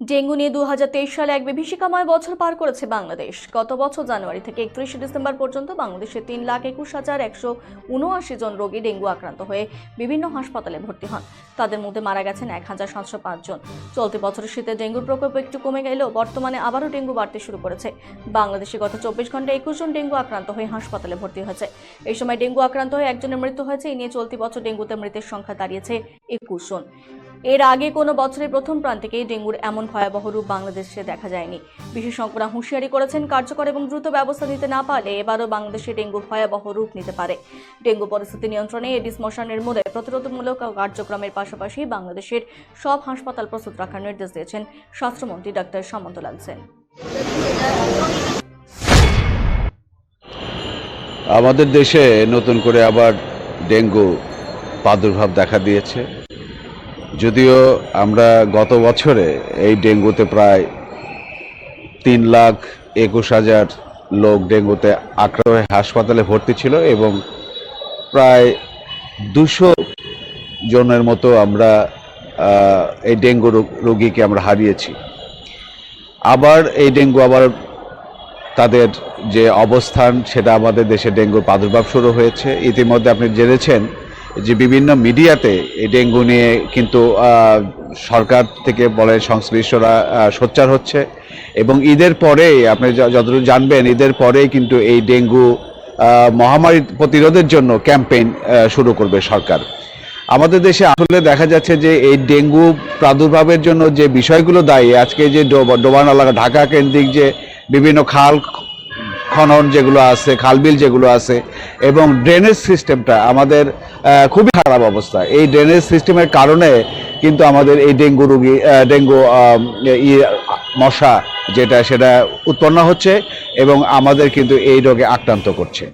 Dengue নিয়ে দু হাজার তেইশ সালে এক বিভীষিকাময় বছর পার করেছে বাংলাদেশ। গত বছর জানুয়ারি থেকে একত্রিশে ডিসেম্বর পর্যন্ত বাংলাদেশে তিন লাখ একুশ হাজার একশো উনআশি জন রোগী ডেঙ্গু আক্রান্ত হয়ে বিভিন্ন হাসপাতালে ভর্তি হন। তাদের মধ্যে মারা গেছেন এক হাজার সাতশো পাঁচ জন। চলতি বছরের শীতে ডেঙ্গুর প্রকোপ একটু কমে গেলেও বর্তমানে আবারও ডেঙ্গু বাড়তে শুরু করেছে। বাংলাদেশে গত চব্বিশ ঘন্টায় একুশ জন ডেঙ্গু আক্রান্ত হয়ে হাসপাতালে ভর্তি হয়েছে। এই সময় ডেঙ্গু আক্রান্ত হয়ে একজনের মৃত্যু হয়েছে। এই নিয়ে চলতি বছর ডেঙ্গুতে মৃতের সংখ্যা দাঁড়িয়েছে একুশ জন। এর আগে কোনো বছরের প্রথম প্রান্তিকেই ডেঙ্গুর এমন ভয়াবহ রূপ বাংলাদেশে দেখা যায়নি। বিশেষজ্ঞরা হুঁশিয়ারি করেছেন কার্যকর এবং দ্রুত ব্যবস্থা নিতে না পারলে এবারও বাংলাদেশে ডেঙ্গু ভয়াবহ রূপ নিতে পারে। ডেঙ্গু পরিস্থিতি নিয়ন্ত্রণে এডিস মশা নির্মূলে প্রতিরোধমূলক কার্যক্রমের পাশাপাশি বাংলাদেশের সব হাসপাতাল প্রস্তুত রাখার নির্দেশ দিয়েছেন স্বাস্থ্যমন্ত্রী ডাক্তার সামন্তলাল সেন। আমাদের দেশে নতুন করে আবার ডেঙ্গু প্রাদুর্ভাব দেখা দিয়েছে। যদিও আমরা গত বছরে এই ডেঙ্গুতে প্রায় তিন লাখ একুশ হাজার লোক ডেঙ্গুতে আক্রান্ত হয়ে হাসপাতালে ভর্তি ছিল এবং প্রায় দুশো জনের মতো আমরা এই ডেঙ্গু রোগীকে আমরা হারিয়েছি। আবার এই ডেঙ্গু আবার তাদের যে অবস্থান, সেটা আমাদের দেশে ডেঙ্গুর প্রাদুর্ভাব শুরু হয়েছে। ইতিমধ্যে আপনি জেনেছেন যে বিভিন্ন মিডিয়াতে এই ডেঙ্গু নিয়ে কিন্তু সরকার থেকে বলে সংশ্লিষ্টরা সোচ্চার হচ্ছে। এবং ঈদের পরেই, আপনি যতটুকু জানবেন, ঈদের পরেই কিন্তু এই ডেঙ্গু মহামারী প্রতিরোধের জন্য ক্যাম্পেইন শুরু করবে সরকার। আমাদের দেশে আসলে দেখা যাচ্ছে যে এই ডেঙ্গু প্রাদুর্ভাবের জন্য যে বিষয়গুলো দায়ী, আজকে যে ডোবা- ডোবান এলাকা ঢাকা কেন্দ্রিক যে বিভিন্ন খাল খনন যেগুলো আছে, খালবিল যেগুলো আছে এবং ড্রেনেজ সিস্টেমটা আমাদের খুবই খারাপ অবস্থা। এই ড্রেনেজ সিস্টেমের কারণে কিন্তু আমাদের এই ডেঙ্গু রুগী ডেঙ্গু ই, মশা যেটা, সেটা উৎপন্ন হচ্ছে এবং আমাদের কিন্তু এই রোগে আক্রান্ত করছে।